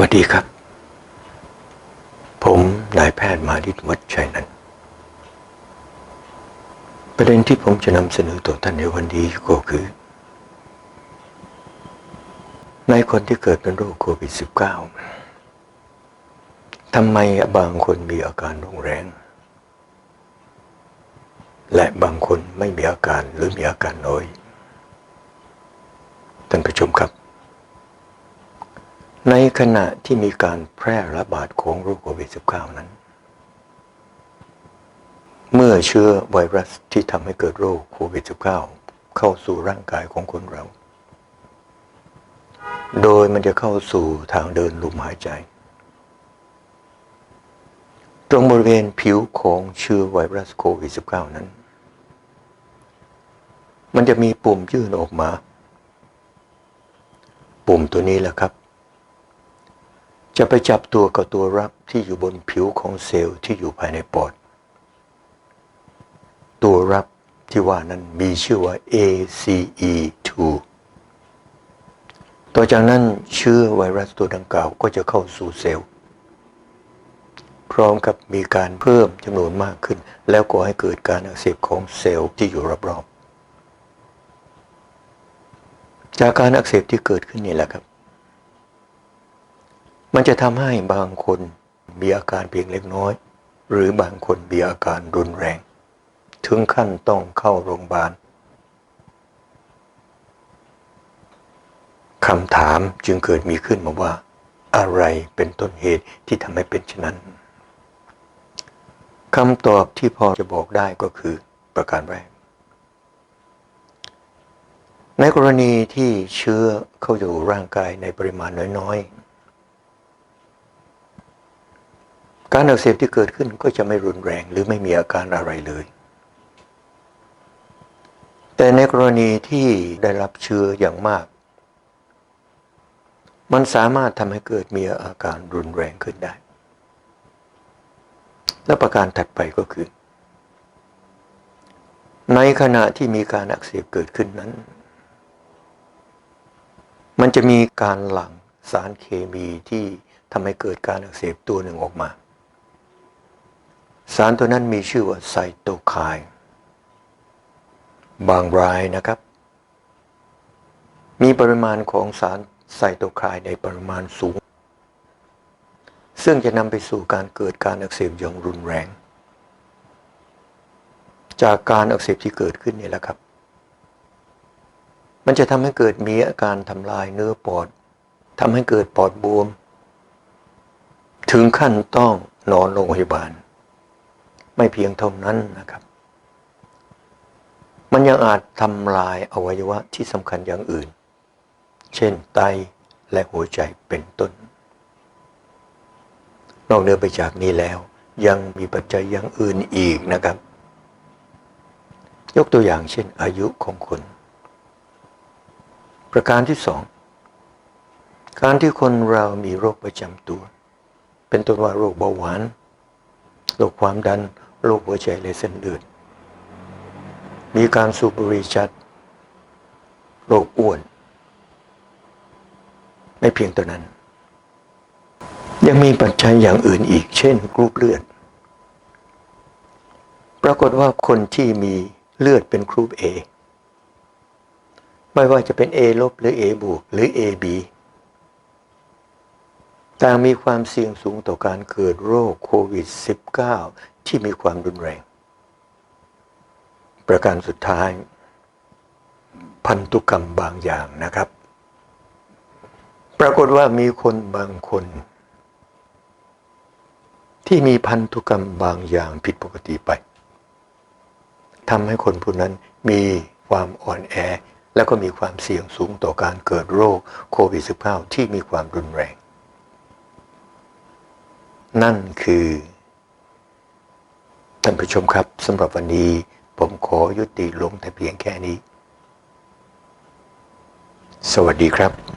วัสดีครับ ผมนายแพทย์มาดิตวัชชัยนันประเด็นที่ผมจะนำเสนอต่อท่านในวันนี้ก็คือ ในคนที่เกิดเป็นโรคโควิด -19 ทำไมบางคนมีอาการรุนแรง และบางคนไม่มีอาการหรือมีอาการน้อย ท่านผู้ชมครับ ในขณะที่มีการแพร่ระบาดของโรคโควิด -19 นั้น เมื่อเชื้อไวรัสที่ทำให้เกิดโรคโควิด -19 เข้าสู่ร่างกายของคนเรา โดยมันจะเข้าสู่ทางเดินลมหายใจ ตรงบริเวณผิวของเชื้อไวรัสโควิด -19 นั้น มันจะมีปุ่มยื่นออกมา ปุ่มตัวนี้แหละครับ จะไปจับตัวกับตัวรับที่อยู่บนผิวของเซลล์ที่อยู่ภายในปอด ตัวรับที่ว่านั้นมีชื่อว่า ACE2 ต่อจากนั้นเชื้อไวรัสตัวดังกล่าวก็จะเข้าสู่เซลล์ พร้อมกับมีการเพิ่มจำนวนมากขึ้น แล้วก็ให้เกิดการอักเสบของเซลล์ที่อยู่รอบๆจากการอักเสบที่เกิดขึ้นนี่แหละครับ มันจะทำให้บางคนมีอาการเพียงเล็กน้อย หรือบางคนมีอาการรุนแรง ถึงขั้นต้องเข้าโรงพยาบาลคำถามจึงเกิดมีขึ้นมาว่า อะไรเป็นต้นเหตุที่ทำให้เป็นเช่นนั้นคำตอบที่พอจะบอกได้ก็คือประการแรก ในกรณีที่เชื้อเข้าอยู่ร่างกายในปริมาณน้อยๆ การอักเสบที่เกิดขึ้นก็จะไม่รุนแรงหรือไม่มีอาการอะไรเลย แต่ในกรณีที่ได้รับเชื้ออย่างมาก มันสามารถทำให้เกิดมีอาการรุนแรงขึ้นได้ และประการถัดไปก็คือ ในขณะที่มีการอักเสบเกิดขึ้นนั้น มันจะมีการหลั่งสารเคมีที่ทำให้เกิดการอักเสบตัวหนึ่งออกมาารตัวนั้นมีชื่อว่าไซโตไคน์บางรายนะครับ มีปริมาณของสารไซโตไคน์ในปริมาณสูง ซึ่งจะนำไปสู่การเกิดการอักเสบอย่างรุนแรง จากการอักเสบที่เกิดขึ้นนี่แหละครับ มันจะทำให้เกิดมีอาการทำลายเนื้อปอดทำให้เกิดปอดบวม ถึงขั้นต้องนอนโรงพยาบาล ไม่เพียงเท่านั้นนะครับ มันยังอาจทำลายอวัยวะที่สำคัญอย่างอื่น เช่นไตและหัวใจเป็นต้น นอกเหนือไปจากนี้แล้ว ยังมีปัจจัยอย่างอื่นอีกนะครับ ยกตัวอย่างเช่นอายุของคน ประการที่สองการที่คนเรามีโรคประจำตัว เป็นต้นว่าโรคเบาหวาน โรคความดัน โรคหัวใจและเส้นเลือด มีการสูบบุหรี่จัด โรคอ้วน ไม่เพียงเท่านั้น ยังมีปัจจัยอย่างอื่นอีก เช่นกรุ๊ปเลือด ปรากฏว่าคนที่มีเลือดเป็นกรุ๊ป A ไม่ว่าจะเป็น A ลบหรือ A บวกหรือ AB ต่างมีความเสี่ยงสูงต่อการเกิดโรคโควิด -19 ที่มีความรุนแรง ประการสุดท้าย พันธุกรรมบางอย่างนะครับ ปรากฏว่ามีคนบางคน ที่มีพันธุกรรมบางอย่างผิดปกติไปทำให้คนผู้นั้นมีความอ่อนแอ และก็มีความเสี่ยงสูงต่อการเกิดโรคโควิด -19 ที่มีความรุนแรง นั่นคือ ท่านผู้ชมครับสำหรับวันนี้ผมขอยุติลงแต่เพียงแค่นี้ สวัสดีครับ